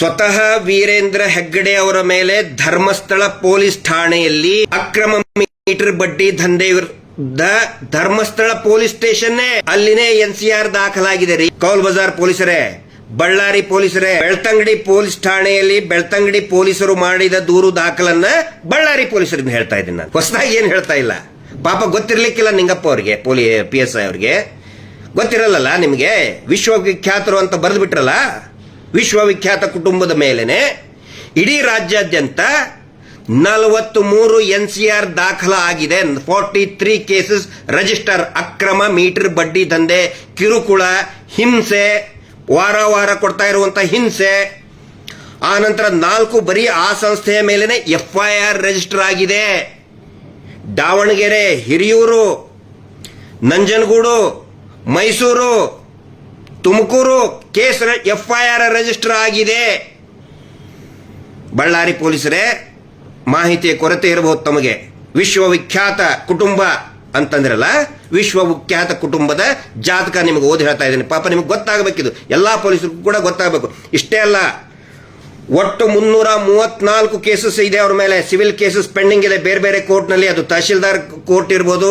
ಸ್ವತಃ ವೀರೇಂದ್ರ ಹೆಗ್ಗಡೆ ಅವರ ಮೇಲೆ ಧರ್ಮಸ್ಥಳ ಪೊಲೀಸ್ ಠಾಣೆಯಲ್ಲಿ ಅಕ್ರಮ ಮೀಟರ್ ಬಡ್ಡಿ ದಂಧೆ ಧರ್ಮಸ್ಥಳ ಪೊಲೀಸ್ ಸ್ಟೇಷನ್ ಅಲ್ಲಿನೇ ಎನ್ ಸಿ ಆರ್ ದಾಖಲಾಗಿದೆ ರೀ. ಕೌಲ್ ಬಜಾರ್ ಪೊಲೀಸರೇ, ಬಳ್ಳಾರಿ ಪೊಲೀಸರೇ, ಬೆಳ್ತಂಗಡಿ ಪೊಲೀಸ್ ಠಾಣೆಯಲ್ಲಿ ಬೆಳ್ತಂಗಡಿ ಪೊಲೀಸರು ಮಾಡಿದ ದೂರು ದಾಖಲನ್ನ ಬಳ್ಳಾರಿ ಪೊಲೀಸರಿಂದ ಹೇಳ್ತಾ ಇದ್ದೀನಿ ನಾನು. ಹೊಸದಾಗಿ ಏನು ಹೇಳ್ತಾ ಇಲ್ಲ. ಪಾಪ ಗೊತ್ತಿರ್ಲಿಕ್ಕಿಲ್ಲ ನಿಂಗಪ್ಪ ಅವ್ರಿಗೆ, ಪೊಲೀ, ಪಿ ಎಸ್ ಐ ಅವ್ರಿಗೆ. ಗೊತ್ತಿರಲ್ಲ ನಿಮಗೆ? ವಿಶ್ವವಿಖ್ಯಾತರು ಅಂತ ಬರೆದು ಬಿಟ್ರಲ್ಲ ವಿಶ್ವವಿಖ್ಯಾತ ಕುಟುಂಬದ ಮೇಲೆನೆ ಇಡೀ ರಾಜ್ಯಾದ್ಯಂತ ನಲವತ್ತು ಮೂರು ಎನ್ ಸಿ ಆರ್ ದಾಖಲ ಆಗಿದೆ. ಫಾರ್ಟಿ ತ್ರೀ ಕೇಸಸ್ ರಿಜಿಸ್ಟರ್ ಅಕ್ರಮ ಮೀಟರ್, ಬಡ್ಡಿ ದಂಧೆ, ಕಿರುಕುಳ, ಹಿಂಸೆ, ವಾರ ವಾರ ಕೊಡ್ತಾ ಇರುವಂತ ಹಿಂಸೆ. ಆ ನಂತರ ನಾಲ್ಕು ಬರೀ ಆ ಸಂಸ್ಥೆಯ ಮೇಲೆನೆ ಎಫ್ ಐ ಆರ್ ರಿಜಿಸ್ಟರ್ ಆಗಿದೆ. Davanagere, Hiriyur, Nanjangud, Mysore Tumkur case FIR register ಆಗಿದೆ. ಬಳ್ಳಾರಿ ಪೊಲೀಸರೇ, ಮಾಹಿತಿಯ ಕೊರತೆ ಇರಬಹುದು ತಮಗೆ. ವಿಶ್ವವಿಖ್ಯಾತ ಕುಟುಂಬ ಅಂತಂದ್ರಲ್ಲ, ವಿಶ್ವವಿಖ್ಯಾತ ಕುಟುಂಬದ ಜಾತಕ ನಿಮಗೆ ಓದಿ ಹೇಳ್ತಾ ಇದ್ದೀನಿ. ಪಾಪ ನಿಮಗೆ ಗೊತ್ತಾಗಬೇಕಿದು ಎಲ್ಲಾ ಪೊಲೀಸರಿಗೂ ಕೂಡ ಗೊತ್ತಾಗಬೇಕು. ಇಷ್ಟೇ ಅಲ್ಲ, ಒಟ್ಟು ಮುನ್ನೂರ ಮೂವತ್ನಾಲ್ಕು ಕೇಸಸ್ ಇದೆ ಅವ್ರ ಮೇಲೆ. ಸಿವಿಲ್ ಕೇಸಸ್ ಪೆಂಡಿಂಗ್ ಇದೆ. ಬೇರೆ ಬೇರೆ ಕೋರ್ಟ್ನಲ್ಲಿ ಅದು ತಹಶೀಲ್ದಾರ್ ಕೋರ್ಟ್ ಇರ್ಬೋದು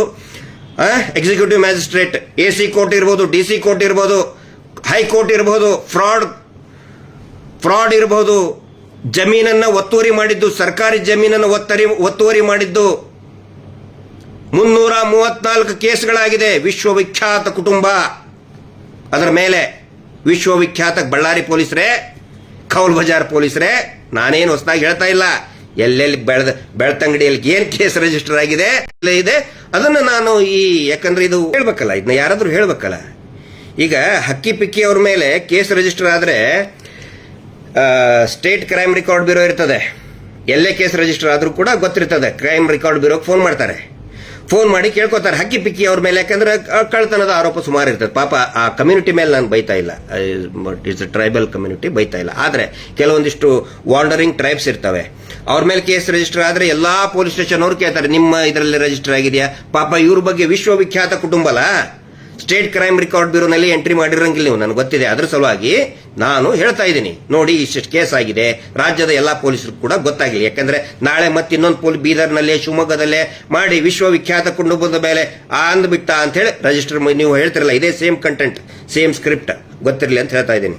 executive magistrate, A C court ಇರ್ಬೋದು, ಡಿ ಸಿ ಕೋರ್ಟ್ ಇರ್ಬೋದು. ಹೈಕೋರ್ಟ್ ಇರಬಹುದು, ಫ್ರಾಡ್ ಫ್ರಾಡ್ ಇರಬಹುದು. ಜಮೀನನ್ನ ಒತ್ತುವರಿ ಮಾಡಿದ್ದು, ಸರ್ಕಾರಿ ಜಮೀನನ್ನು ಒತ್ತರಿ, ಒತ್ತುವರಿ ಮಾಡಿದ್ದು ಮುನ್ನೂರ ಮೂವತ್ನಾಲ್ಕು ಕೇಸ್ಗಳಾಗಿದೆ. ವಿಶ್ವವಿಖ್ಯಾತ ಕುಟುಂಬ. ಅದರ ಮೇಲೆ ವಿಶ್ವವಿಖ್ಯಾತ ಬಳ್ಳಾರಿ ಪೊಲೀಸರೇ, ಕೌಲ್ ಬಜಾರ್ ಪೊಲೀಸರೇ, ನಾನೇನು ಹೊಸದಾಗಿ ಹೇಳ್ತಾ ಇಲ್ಲ. ಎಲ್ಲೆಲ್ಲಿ ಬೆಳೆದ, ಬೆಳ್ತಂಗಡಿಯಲ್ಲಿ ಏನು ಕೇಸ್ ರಿಜಿಸ್ಟರ್ ಆಗಿದೆ ಇದೆ. ಅದನ್ನು ನಾನು ಈ, ಯಾಕಂದ್ರೆ ಇದು ಹೇಳ್ಬೇಕಲ್ಲ, ಇದನ್ನ ಯಾರಾದರೂ ಹೇಳ್ಬೇಕಲ್ಲ. ಈಗ ಹಕ್ಕಿ ಪಿಕ್ಕಿ ಅವ್ರ ಮೇಲೆ ಕೇಸ್ ರಿಜಿಸ್ಟರ್ ಆದ್ರೆ ಸ್ಟೇಟ್ ಕ್ರೈಮ್ ರೆಕಾರ್ಡ್ ಬ್ಯೂರೋ ಇರ್ತದೆ. ಎಲ್ಲೇ ಕೇಸ್ ರಿಜಿಸ್ಟರ್ ಆದ್ರೂ ಕೂಡ ಗೊತ್ತಿರ್ತದೆ. ಕ್ರೈಮ್ ರೆಕಾರ್ಡ್ ಬ್ಯೂರೋಗೆ ಫೋನ್ ಮಾಡ್ತಾರೆ. ಫೋನ್ ಮಾಡಿ ಕೇಳ್ಕೊತಾರೆ ಹಕ್ಕಿ ಪಿಕ್ಕಿ ಅವ್ರ ಮೇಲೆ, ಯಾಕಂದ್ರೆ ಕಳ್ತನದ ಆರೋಪ ಸುಮಾರು ಇರ್ತದೆ. ಪಾಪ ಆ ಕಮ್ಯುನಿಟಿ ಮೇಲೆ ನಾನು ಬೈತಾ ಇಲ್ಲ. ಇಟ್ಸ್ ಟ್ರೈಬಲ್ ಕಮ್ಯುನಿಟಿ ಬೈತಾ ಇಲ್ಲ. ಆದ್ರೆ ಕೆಲವೊಂದಿಷ್ಟು ವಾಂಡರಿಂಗ್ ಟ್ರೈಬ್ಸ್ ಇರ್ತವೆ. ಅವ್ರ ಮೇಲೆ ಕೇಸ್ ರಿಜಿಸ್ಟರ್ ಆದ್ರೆ ಎಲ್ಲಾ ಪೊಲೀಸ್ ಸ್ಟೇಷನ್ ಅವ್ರು ಕೇಳ್ತಾರೆ, ನಿಮ್ಮ ಇದರಲ್ಲಿ ರಿಜಿಸ್ಟರ್ ಆಗಿದೆಯಾ? ಪಾಪ ಇವ್ರ ಬಗ್ಗೆ ವಿಶ್ವವಿಖ್ಯಾತ ಕುಟುಂಬ ಅಲ್ಲ? ಸ್ಟೇಟ್ ಕ್ರೈಮ್ ರೆಕಾರ್ಡ್ ಬ್ಯೂರೋನಲ್ಲಿ ಎಂಟ್ರಿ ಮಾಡಿರಂಗಿಲ್ಲ ನೀವು, ನನಗೆ ಗೊತ್ತಿದೆ. ಅದ್ರ ಸಲುವಾಗಿ ನಾನು ಹೇಳ್ತಾ ಇದ್ದೀನಿ. ನೋಡಿ, ಇಷ್ಟಿಷ್ಟು ಕೇಸ್ ಆಗಿದೆ. ರಾಜ್ಯದ ಎಲ್ಲಾ ಪೊಲೀಸರು ಕೂಡ ಗೊತ್ತಾಗಿಲ್ಲ. ಯಾಕಂದ್ರೆ ನಾಳೆ ಮತ್ತೆ ಇನ್ನೊಂದು ಪೊಲೀಸ್ ಬೀದರ್ನಲ್ಲೇ, ಶಿವಮೊಗ್ಗದಲ್ಲೇ ಮಾಡಿ ವಿಶ್ವವಿಖ್ಯಾತ ಕುಟುಂಬದ ಮೇಲೆ ಅಂದ್ಬಿಟ್ಟ ಅಂತ ಹೇಳಿ ರಿಜಿಸ್ಟರ್ ನೀವು ಹೇಳ್ತಿರಲ್ಲ, ಇದೇ ಸೇಮ್ ಕಂಟೆಂಟ್ ಸೇಮ್ ಸ್ಕ್ರಿಪ್ಟ್ ಗೊತ್ತಿರಲಿ ಅಂತ ಹೇಳ್ತಾ ಇದ್ದೀನಿ.